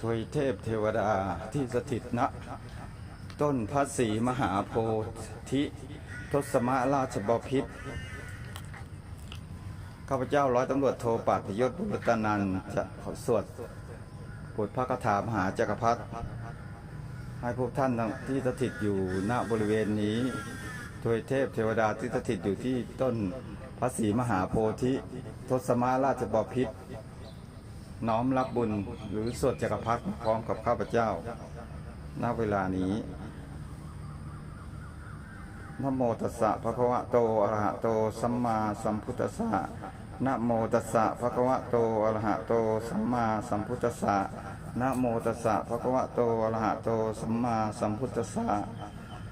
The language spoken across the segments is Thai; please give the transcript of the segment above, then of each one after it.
ทวยเทพเทวดาที่สถิตณต้นพระศรีมหาโพธิทศมราชบพิตรข้าพเจ้าร้อยตำรวจโทปราดยศบุรตนันจะขอสวดบทพระคาถามหาจักรพรรดิให้พวกท่านที่สถิตอยู่ณบริเวณนี้ทวยเทพเทวดาที่สถิตอยู่ที่ต้นพระศรีมหาโพธิทศมาราชบพิตร น้อมรับบุญหรือสวดจักรพรรดิพร้อมกับข้าพเจ้าณเวลานี้นโมตัสสะภะคะวะโตอะระหะโตสัมมาสัมพุทธัสสะนะโมตัสสะภะคะวะโตอะระหะโตสัมมาสัมพุทธัสสะนะโมตัสสะภะคะวะโตอะระหะโตสัมมาสัมพุทธัสสะ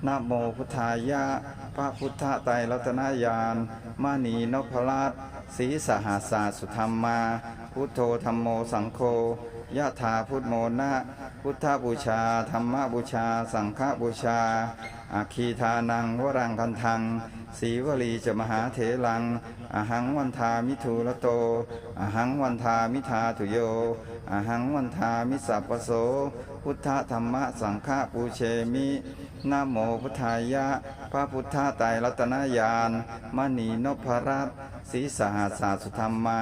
นะโมพุทธายะพระพุทธไตรรัตนญาณมานีนพรัตน์ศรีสหาสาสุธรรมา พุทโธธรรมโมสังโฆยะถาพุทโมนะพุทธบูชา ธรรมบูชา สังฆบูชาอาคีทานังวรังคันทังสีวลีจะมหาเถรังอหังวันทามิทูละโตอหังวันทามิทาตุโยอหังวันทามิสัพปโส พุทธธรรมสังฆปูเชมินะโมพุทธายะ พระพุทธไตรรัตนญาณมณีนพรัตน์ ศีสหัสาสุธรรมา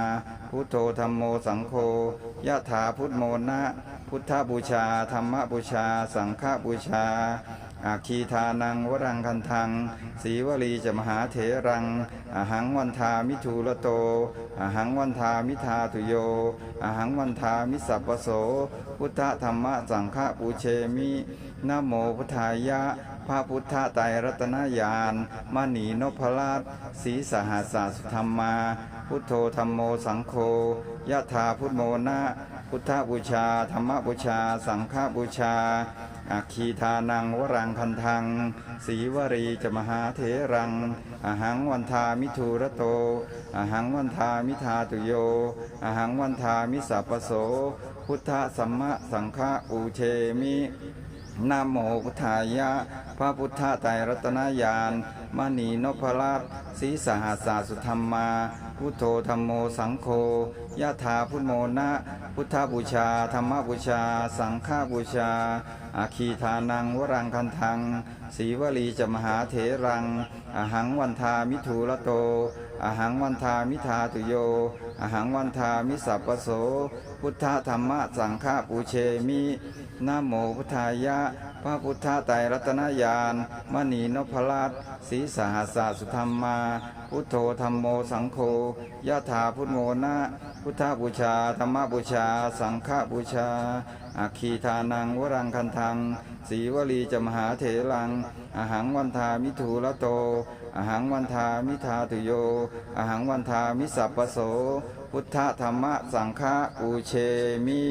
พุทโธธรรมโมสังโฆยะถาพุทโมนะ พุทธบูชา ธรรมบูชา สังฆบูชา อาคีทานังวรังคันทังสีวลีจะมหาเถรังอหังวันทามิทูละโตอหังวันทามิทาตุโยอหังวันทามิสัพปโส พุทธธรรมสังฆปูเชมินะโมพุทธายะ พระพุทธไตรรัตนญาณมณีนพราชศรีสหัสสุธรรมา พุทโธธรรมโมสังโฆยะถาพุทโมนะพุทธบูชา ธรรมบูชา สังฆบูชาอาคีทานังวรังคันทังสีวรีจะมหาเถรังอหังวันทามิทูระโตอหังวันทามิทาตุโยอหังวันทามิสัพปโส พุทธสัมมะสังฆอูเชมิ นะโมพุทธายะ พระพุทธไตรรัตนญาณมณีนพรัตน์ศรีสหัสาสุธรรมา พุทโธธรรมโมสังโฆยะถาพุทโมนะพุทธบูชา ธรรมบูชา สังฆบูชา อาคีทานังวรังคันทัง สีวลีจะมหาเถรัง อหังวันทามิทูละโต อหังวันทามิทาตุโย อหังวันทามิสัพปโส พุทธธรรมะสังฆปูเชมินะโมพุทธายะ พระพุทธไตรรัตนญาณมณีนพรัตศีสหัสสุธรรมาพุทโธธรรมโมสังโฆยะถาพุทโมนะ พุทธบูชา ธรรมบูชา สังฆบูชาอาคีทานังวรังคันทังสีวลีจมหาเถรังอหังวันทามิถูละโตอหังวันทามิทาตุโยอหังวันทามิสัพปโส พุทธธรรมสังฆบูเชมิ